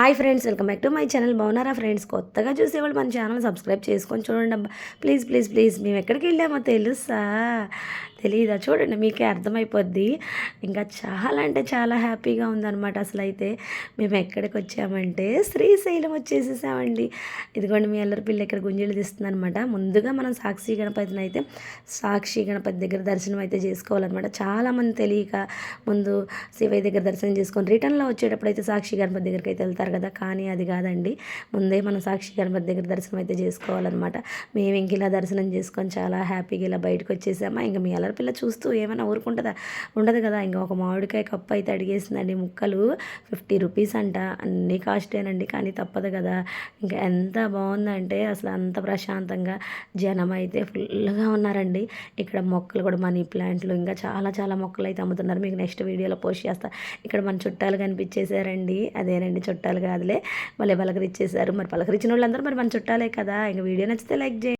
Hi friends welcome back to my channel. బాగున్నారా friends? కొత్తగా చూసేవాళ్ళు మన ఛానల్ సబ్స్క్రైబ్ చేసుకొని చూడండి అబ్బా ప్లీజ్ ప్లీజ్ ప్లీజ్. మేము ఎక్కడికి వెళ్ళామో తెలుసా? తెలియదా చూడండి మీకే అర్థమైపోద్ది. ఇంకా చాలా అంటే చాలా హ్యాపీగా ఉందన్నమాట అసలు అయితే మేము ఎక్కడికి వచ్చామంటే శ్రీశైలం వచ్చేసేసామండి. ఇదిగోండి మీ అల్లరి పిల్ల ఇక్కడ గుంజీలు తీస్తుందనమాట ముందుగా మనం సాక్షి గణపతిని అయితే సాక్షి గణపతి దగ్గర దర్శనం అయితే చేసుకోవాలన్నమాట. చాలామంది తెలియక ముందు శివయ్య దగ్గర దర్శనం చేసుకొని రిటర్న్లో వచ్చేటప్పుడు అయితే సాక్షి గణపతి దగ్గరికి అయితే వెళ్తారు కదా? కానీ అది కాదండి. ముందే మనం సాక్షి గణపతి దగ్గర దర్శనం అయితే చేసుకోవాలన్నమాట. మేము ఇంక ఇలా దర్శనం చేసుకొని చాలా హ్యాపీగా ఇలా బయటకు వచ్చేసామా? ఇంకా మీ అల్లరి పిల్ల చూస్తూ ఏమైనా ఊరుకుంటుందా? ఉండదు కదా ఇంకా ఒక మామిడికాయ కప్పు అయితే అడిగేసిందండి ముక్కలు. ఫిఫ్టీ రూపీస్ అంట. అన్ని కాస్టేనండి కానీ తప్పదు కదా. ఇంకా ఎంత బాగుందంటే అసలు అంత ప్రశాంతంగా జనం అయితే ఫుల్గా ఉన్నారండి. ఇక్కడ మొక్కలు కూడా మనీ ప్లాంట్లు ఇంకా చాలా చాలా మొక్కలు అయితే అమ్ముతున్నారు. మీకు నెక్స్ట్ వీడియోలో పోస్ట్ చేస్తా. ఇక్కడ మన చుట్టాలు కనిపించేశారండి. అదేనండి చుట్టాలు కాదులే. మళ్ళీ పలకరిచ్చేసారు మరి పలకరించిన వాళ్ళందరూ మరి మన చుట్టాలే కదా. ఇంకా వీడియో నచ్చితే లైక్ చేయండి.